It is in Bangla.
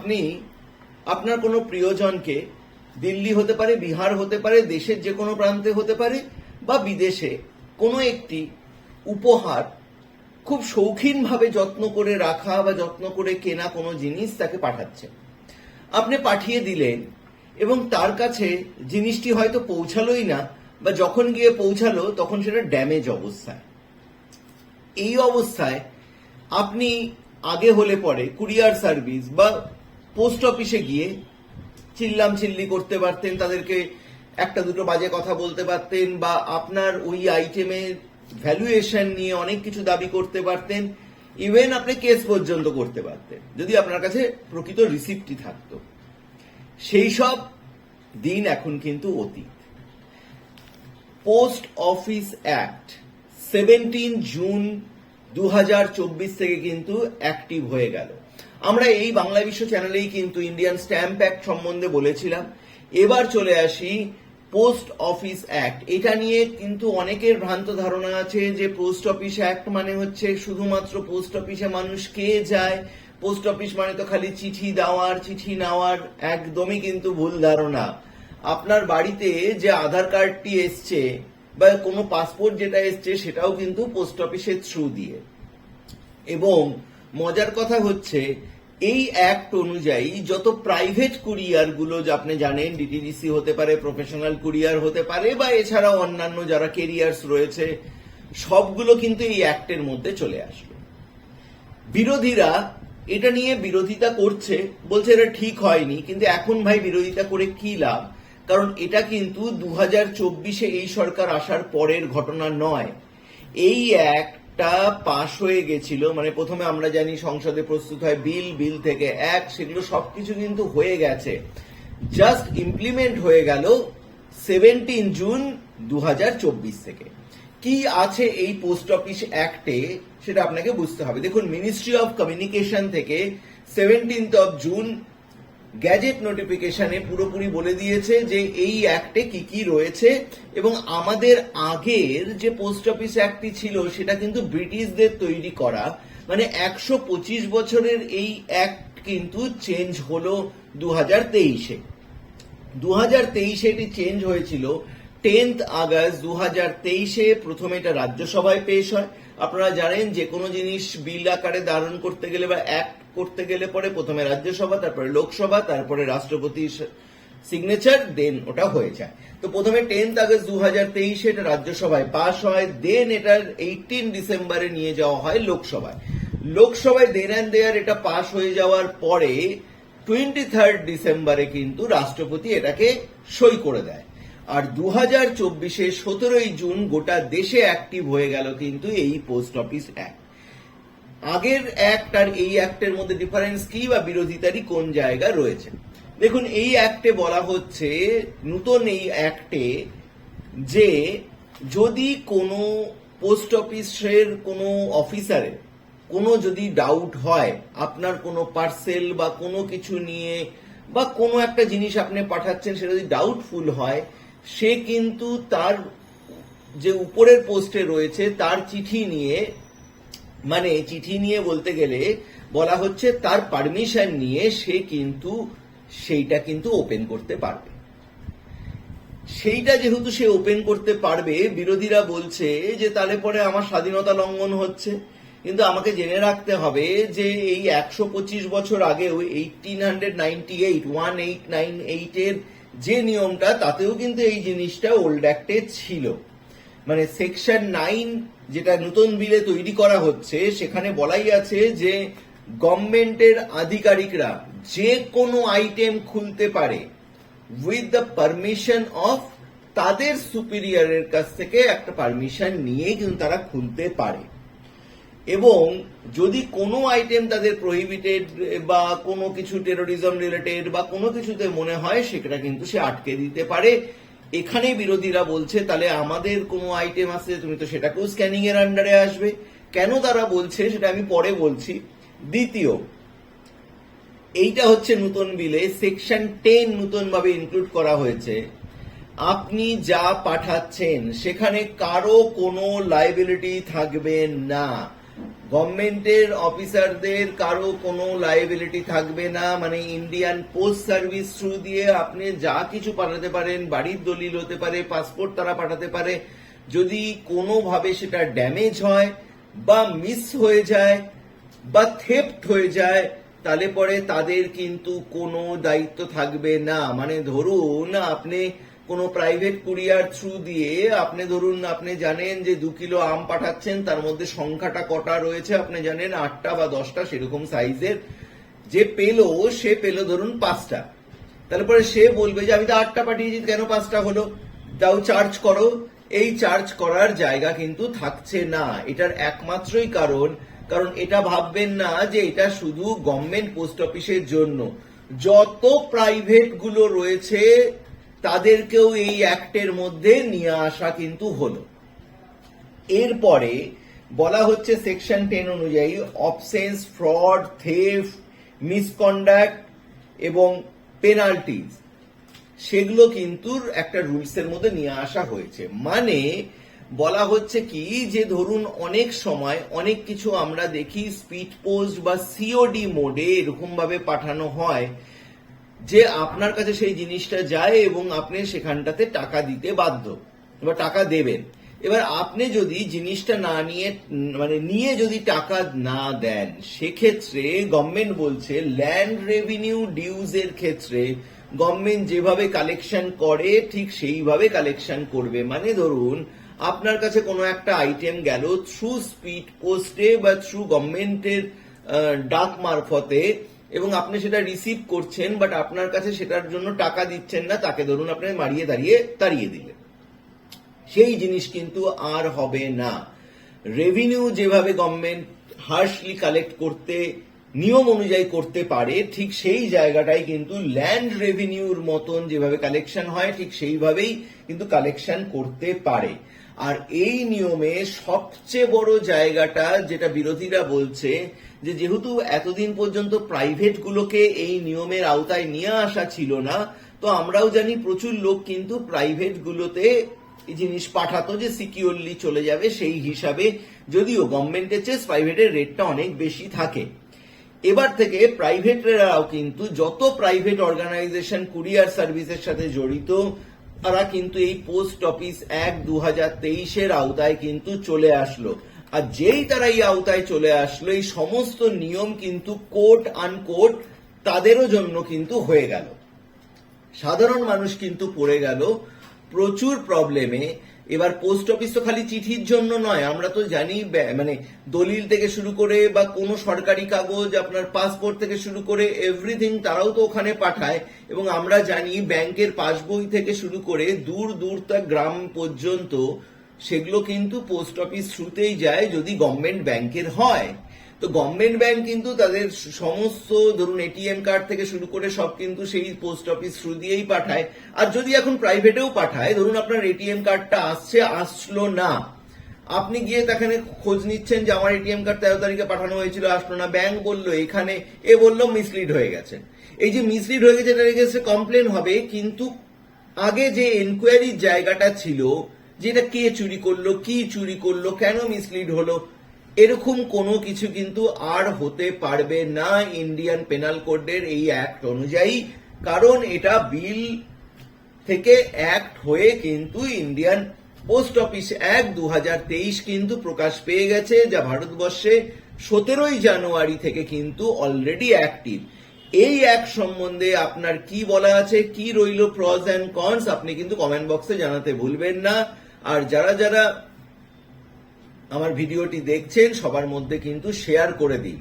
আপনি আপনার কোনো প্রিয়জনকে দিল্লি হতে পারে, বিহার হতে পারে, দেশের যে কোনো প্রান্তে হতে পারে বা বিদেশে কোনো একটি উপহার খুব শৌখিনভাবে যত্ন করে রাখা বা যত্ন করে কেনা কোনো জিনিস তাকে পাঠাচ্ছেন আপনি পাঠিয়ে দিলেন এবং তার কাছে জিনিসটি হয়তো পৌঁছালোই না বা যখন গিয়ে পৌঁছালো তখন সেটা ড্যামেজ অবস্থায়। এই অবস্থায় আপনি আগে হলে পরে কুরিয়ার সার্ভিস বা পোস্ট অফিসে গিয়ে চিল্লাম চিল্লি করতে পারতেন, তাদেরকে একটা দুটো বাজে কথা বলতে পারতেন বা আপনার ওই আইটেমের ভ্যালুয়েশন নিয়ে অনেক কিছু দাবি করতে পারতেন ইভেন আপনি কেস পর্যন্ত করতে পারতেন, যদি আপনার কাছে প্রকৃত রিসিপ্টটি থাকতো। সেই সব দিন এখন কিন্তু অতীত। Post office act seventeen June দু হাজার চব্বিশ থেকে কিন্তু অ্যাক্টিভ হয়ে গেল। আমরা এই বাংলা বিশ্ব চ্যানেলেই কিন্তু ইন্ডিয়ান স্ট্যাম্প অ্যাক্ট সম্বন্ধে বলেছিলাম। এবার চলে আসি পোস্ট অফিস অ্যাক্ট এটা নিয়ে কিন্তু অনেকের ভ্রান্ত ধারণা আছে যে পোস্ট অফিস অ্যাক্ট মানে হচ্ছে শুধুমাত্র পোস্ট অফিসে মানুষ কে যায়? পোস্ট অফিস মানে তো খালি চিঠি দেওয়ার, চিঠি নেওয়ার একদমই কিন্তু ভুল ধারণা। আপনার বাড়িতে যে আধার কার্ডটি এসছে বা কোনো পাসপোর্ট যেটা এসছে সেটাও কিন্তু পোস্ট অফিসের থ্রু দিয়ে। এবং মজার কথা হচ্ছে, এই অ্যাক্ট অনুযায়ী যত প্রাইভেট কুরিয়ারগুলো আপনি জানেন ডিটিডিসি হতে পারে প্রফেশনাল কুরিয়ার হতে পারে, বা এছাড়াও অন্যান্য যারা কেরিয়ার্স রয়েছে, সবগুলো কিন্তু এই অ্যাক্টের মধ্যে চলে আসলো বিরোধীরা এটা নিয়ে বিরোধিতা করছে, বলছে এটা ঠিক হয়নি, কিন্তু এখন ভাই বিরোধিতা করে কি লাভ? কারণ এটা কিন্তু দু হাজার চব্বিশে এই সরকার আসার পরের ঘটনা নয়। এই একটা পাশ হয়ে গেছিল মানে প্রথমে আমরা জানি সংসদে প্রস্তুত হয় বিল বিল থেকে এক, সেগুলো সবকিছু কিন্তু হয়ে গেছে। জাস্ট ইমপ্লিমেন্ট হয়ে গেল সেভেন্টিন জুন দু হাজার চব্বিশ থেকে। কি আছে এই পোস্ট অফিস অ্যাক্টে সেটা আপনাকে বুঝতে হবে। দেখুন মিনিস্ট্রি অফ কমিউনিকেশন থেকে সেভেন্টিন্থ অফ জুন গ্যাজেট নোটিফিকেশনে পুরোপুরি বলে দিয়েছে যে এই অ্যাক্টে কি কি রয়েছে এবং আমাদের আগের যে পোস্ট অফিস অ্যাক্টটি ছিল সেটা কিন্তু ব্রিটিশদের তৈরি করা। মানে একশো পঁচিশ বছরের এই অ্যাক্ট কিন্তু চেঞ্জ হলো দু হাজার তেইশে। দু হাজার তেইশে এটি চেঞ্জ হয়েছিল টেন্থ আগস্ট দু হাজার তেইশে প্রথমে এটা রাজ্যসভায় পেশ হয়। আপনারা জানেন যে কোনো জিনিস বিল আকারে ধারণ করতে গেলে বা অ্যাক্ট করতে গেলে পরে প্রথমে রাজ্যসভা, তারপরে লোকসভা, তারপরে রাষ্ট্রপতির সিগনেচার দেন ওটা হয়ে যায়। তো প্রথমে টেন্থ আগস্ট দু হাজার তেইশে এটা রাজ্যসভায় পাশ হয় দেন এটার এইটিন ডিসেম্বরে নিয়ে যাওয়া হয় লোকসভায়। লোকসভায় দেন অ্যান্ড দেয়ার এটা পাশ হয়ে যাওয়ার পরে টোয়েন্টি থার্ড ডিসেম্বরে কিন্তু রাষ্ট্রপতি এটাকে সই করে দেয়। আর দু হাজার চব্বিশে সতেরোই জুন গোটা দেশে অ্যাক্টিভ হয়ে গেল কিন্তু এই পোস্ট অফিস অ্যাক্ট আগের অ্যাক্ট আর এই অ্যাক্টের মধ্যে ডিফারেন্স কি বা বিরোধিতারই কোন জায়গা রয়েছে? দেখুন, এই অ্যাক্টে বলা হচ্ছে, নূতন এই অ্যাক্টে যে যদি কোনো পোস্ট অফিসের কোনো অফিসারের কোনো যদি ডাউট হয়, আপনার কোনো পার্সেল বা কোনো কিছু নিয়ে বা কোনো একটা জিনিস আপনি পাঠাচ্ছেন, সেটা যদি ডাউটফুল হয়, সে কিন্তু তার যে উপরের পোস্টে রয়েছে, তার চিঠি নিয়ে মানে চিঠি নিয়ে বলতে গেলে বলা হচ্ছে তার পারমিশন নিয়ে সে কিন্তু, সেইটা কিন্তু ওপেন করতে পারবে। সেইটা যেহেতু সে ওপেন করতে পারবে, বিরোধীরা বলছে যে তাহলে পরে আমার স্বাধীনতা লঙ্ঘন হচ্ছে। কিন্তু আমাকে জেনে রাখতে হবে যে এই একশো পঁচিশ বছর আগেও eighteen hundred ninety eight one eight nine এইটের যে নিয়মটা, তাতেও কিন্তু এই জিনিসটা ওল্ড অ্যাক্টে ছিল। মানে সেকশন নাইন যেটা নতুন বিলে তৈরি করা হচ্ছে, সেখানে বলাই আছে যে গভর্নমেন্টের আধিকারিকরা যে কোনো আইটেম খুলতে পারে উইথ দ্য পারমিশন অফ তাদের সুপিরিয়রের কাছ থেকে একটা পারমিশন নিয়ে কিন্তু তারা খুলতে পারে। এবং যদি কোনো আইটেম তাদের প্রহিবিটেড বা কোনো কিছু টেরোরিজম রিলেটেড বা কোনো কিছুতে মনে হয়, সেটা কিন্তু সে আটকে দিতে পারে। এখানে বিরোধীরা বলছে, তাহলে আমাদের কোনো আইটেম আছে, তুমি তো সেটাকেও স্ক্যানিং এর আন্ডারে আসবে। কেন তারা বলছে, সেটা আমি পরে বলছি। দ্বিতীয়, এইটা হচ্ছে নতুন বিলে সেকশন টেন নতুন ভাবে ইনক্লুড করা হয়েছে। আপনি যা পাঠাচ্ছেন, সেখানে কারও কোনো লাইবিলিটি থাকবে না। গভর্নমেন্টের অফিসারদের কারও কোনো লাইবিলিটি থাকবে না। মানে ইন্ডিয়ান পোস্ট সার্ভিস থ্রু দিয়ে আপনি যা কিছু পাঠাতে পারেন, বাড়ির দলিল হতে পারে পাসপোর্ট তারা পাঠাতে পারে, যদি কোনোভাবে সেটা ড্যামেজ হয় বা মিস হয়ে যায় বা থেপ্ট হয়ে যায়, তাহলে পরে তাদের কিন্তু কোনো দায়িত্ব থাকবে না। মানে ধরুন আপনি কোনো প্রাইভেট কুরিয়ার থ্রু দিয়ে আপনি ধরুন, আপনি জানেন যে দু কিলো আম পাঠাচ্ছেন, তার মধ্যে সংখ্যাটা কটা রয়েছে, আপনি জানেন আটটা বা দশটা, সেরকম সাইজের যে পেল, সে পেল ধরুন পাঁচটা। তারপরে সে বলবে যে, আমি তো আটটা পাঠিয়েছি, কেন পাঁচটা হলো? তাও চার্জ করো। এই চার্জ করার জায়গা কিন্তু থাকছে না। এটার একমাত্রই কারণ কারণ এটা ভাববেন না যে এটা শুধু গভর্নমেন্ট পোস্ট অফিসের জন্য। যত প্রাইভেটগুলো রয়েছে তাদেরকেও এই অ্যাক্টের মধ্যে নিয়ে আসা কিন্তু হলো। এরপরে বলা হচ্ছে সেকশন টেন অনুযায়ী অবসেন্স ফ্রড থেফ মিসকন্ডাক্ট এবং পেনাল্টিজ, সেগুলো কিন্তু একটা রুলসের মধ্যে নিয়ে আসা হয়েছে। মানে বলা হচ্ছে কি যে ধরুন অনেক সময় অনেক কিছু আমরা দেখি স্পিড পোস্ট বা সিওডি মোডে এরকম ভাবে পাঠানো হয়। যে আপনার কাছে সেই জিনিসটা যায় এবং আপনি সেখানটাতে টাকা দিতে বাধ্য, বা টাকা দেবেন। এবার আপনি যদি জিনিসটা না নিয়ে মানে নিয়ে যদি টাকা না দেন, সেক্ষেত্রে গভর্নমেন্ট বলছে ল্যান্ড রেভিনিউ ডিউজ এর ক্ষেত্রে গভর্নমেন্ট যেভাবে কালেকশন করে, ঠিক সেইভাবে কালেকশন করবে। মানে ধরুন, আপনার কাছে কোনো একটা আইটেম গেল থ্রু স্পিড পোস্টে বা থ্রু গভর্নমেন্টের ডাক মারফতে এবং আপনি সেটা রিসিভ করছেন বাট আপনার কাছে সেটার জন্য টাকা দিচ্ছেন না, তাকে ধরুন আপনি মারিয়ে দাঁড়িয়ে তাড়িয়ে দিলেন। সেই জিনিস কিন্তু আর হবে না। রেভিনিউ যেভাবে গভর্নমেন্ট হার্শলি কালেক্ট করতে, নিয়ম অনুযায়ী করতে পারে, ঠিক সেই জায়গাটাই কিন্তু ল্যান্ড রেভিনিউর মতন যেভাবে কালেকশন হয়, ঠিক সেইভাবেই কিন্তু কালেকশন করতে পারে। আর এই নিয়মে সবচেয়ে বড় জায়গাটা যেটা বিরোধীরা বলছে যে যেহেতু এতদিন পর্যন্ত প্রাইভেট গুলোকে এই নিয়মের আওতায় নিয়ে আসা ছিল না, তো আমরাও জানি প্রচুর লোক কিন্তু প্রাইভেট গুলোতে জিনিস পাঠাতো যে সিকিউরলি চলে যাবে সেই হিসাবে, যদিও গভর্নমেন্টের চেয়ে প্রাইভেটের রেটটা অনেক বেশি থাকে। এবার থেকে প্রাইভেটরাও কিন্তু যত প্রাইভেট অর্গানাইজেশন কুরিয়ার সার্ভিসের সাথে জড়িত, তারা কিন্তু এই পোস্ট অফিস এক দু হাজার তেইশের আওতায় কিন্তু চলে আসলো। আর যেই তারা এই আওতায় চলে আসলো, এই সমস্ত নিয়ম কিন্তু কোর্ট আনকোর্ট তাদেরও জন্য কিন্তু হয়ে গেল। সাধারণ মানুষ কিন্তু পড়ে গেল, প্রচুর প্রবলেমে এবার পোস্ট অফিস তো খালি চিঠির জন্য নয়, আমরা তো জানি মানে দলিল থেকে শুরু করে বা কোনো সরকারি কাগজ, আপনার পাসপোর্ট থেকে শুরু করে এভরিথিং তারাও তো ওখানে পাঠায়। এবং আমরা জানি ব্যাংকের পাসবই থেকে শুরু করে দূর দূর তা গ্রাম পর্যন্ত সেগুলো কিন্তু পোস্ট অফিস থ্রুতেই যায় যদি গভর্নমেন্ট ব্যাংকের হয়। তো গভর্নমেন্ট ব্যাংক কিন্তু তাদের সমস্ত ধরুন এটিএম কার্ড থেকে শুরু করে সব কিন্তু সেই পোস্ট অফিস থ্রু দিয়েই পাঠায়। আর যদি এখন প্রাইভেটেও পাঠায়, ধরুন আপনার এটিএম কার্ডটা আসছে, আসলো না। আপনি গিয়ে সেখানে খোঁজ নিচ্ছেন যে আমার এটিএম কার্ড তেরো তারিখে পাঠানো হয়েছিল, আসলো না। ব্যাংক বলল, এখানে। এ বলল মিসলিড হয়ে গেছে। এই যে মিসলিড হয়ে গেছে, এটা কমপ্লেন হবে, কিন্তু আগে যে এনকোয়ারির জায়গাটা ছিল যেটা কে চুরি করল, কি চুরি করল, কেন মিসলিড হলো, এরকম কোনো কিছু কিন্তু আর হতে পারবে না ইন্ডিয়ান পেনাল কোডের এই অ্যাক্ট অনুযায়ী। কারণ এটা বিল থেকে অ্যাক্ট হয়ে কিন্তু ইন্ডিয়ান পোস্ট অফিস অ্যাক্ট দু হাজার তেইশ কিন্তু প্রকাশ পেয়ে গেছে, যা ভারতবর্ষে সতেরোই জানুয়ারি থেকে কিন্তু অলরেডি অ্যাক্টিভ এই অ্যাক্ট সম্বন্ধে আপনার কি বলা আছে, কি রইল প্রস অ্যান্ড কনস আপনি কিন্তু কমেন্ট বক্সে জানাতে ভুলবেন না। আর যারা যারা আমার ভিডিওটি দেখছেন সবার মধ্যে কিন্তু শেয়ার করে দিন।